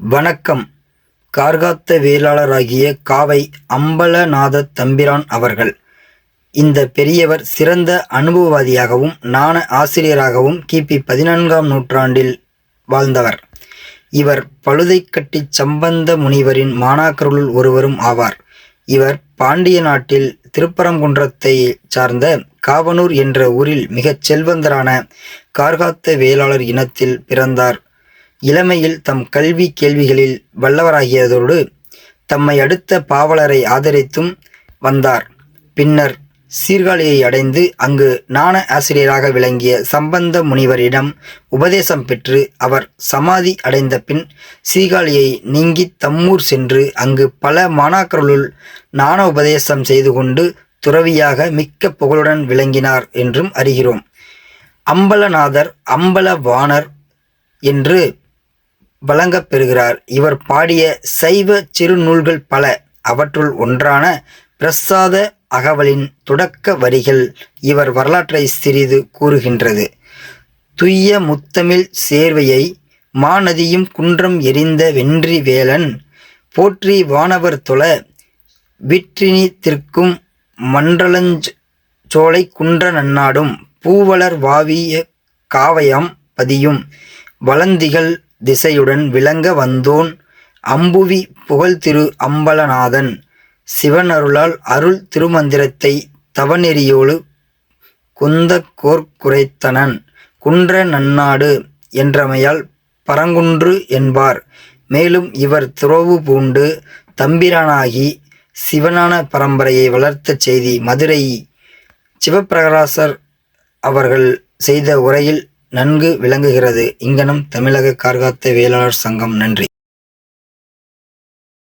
வணக்கம். கார்காத்த வேளாளராகிய காவை அம்பலநாத தம்பிரான் அவர்கள். இந்த பெரியவர் சிறந்த அனுபவவாதியாகவும் நாண ஆசிரியராகவும் கிபி பதினான்காம் நூற்றாண்டில் வாழ்ந்தவர். இவர் பழுதைக்கட்டி சம்பந்த முனிவரின் மாணாக்கருள் ஒருவரும் ஆவார். இவர் பாண்டிய நாட்டில் திருப்பரங்குன்றத்தை சார்ந்த காவனூர் என்ற ஊரில் மிகச் செல்வந்தரான கார்காத்த வேளாளர் இனத்தில் பிறந்தார். இளமையில் தம் கல்வி கேள்விகளில் வல்லவராகியதோடு தம்மை அடுத்த பாவலரை ஆதரித்தும் வந்தார். பின்னர் சீர்காழியை அடைந்து அங்கு நாண ஆசிரியராக விளங்கிய சம்பந்த முனிவரிடம் உபதேசம் பெற்று அவர் சமாதி அடைந்த பின் சீர்காழியை நீங்கி தம்மூர் சென்று அங்கு பல மாணாக்கருளுள் நாண உபதேசம் செய்து கொண்டு துறவியாக மிக்க புகழுடன் விளங்கினார் என்றும் அறிகிறோம். அம்பலநாதர் அம்பலவாணர் என்று வழங்கப் பெறுகிறார். இவர் பாடிய சைவ சிறுநூல்கள் பல. அவற்றுள் ஒன்றான பிரசாத அகவலின் தொடக்க வரிகள் இவர் வரலாற்றை சிறிது கூறுகின்றது. துய்ய முத்தமிழ் சேர்வையை மாநதியும் குன்றம் எரிந்த வென்றி வேலன் போற்றி வானவர் தொழ விற்றினித்திற்கும் மன்றலஞ்ச் சோலை குன்ற நன்னாடும் பூவலர் வாவிய காவயம் பதியும் வளந்திகள் திசையுடன் விளங்க வந்தோன் அம்புவி புகழ்திரு அம்பலநாதன். சிவனருளால் அருள் திருமந்திரத்தை தவநெறியோடு குந்த கோர்க்குரைத்தனன். குன்ற நன்னாடு என்றமையால் பரங்குன்று என்பார். மேலும் இவர் துறவு பூண்டு தம்பிரானாகி சிவனான பரம்பரையை வளர்த்த செய்தி மதுரை. சிவப்பிரகாசர் அவர்கள் செய்த உரையில் நன்கு விளங்குகிறது. இங்கனம் தமிழக கார்காத்த வேளாளர் சங்கம் நன்றி.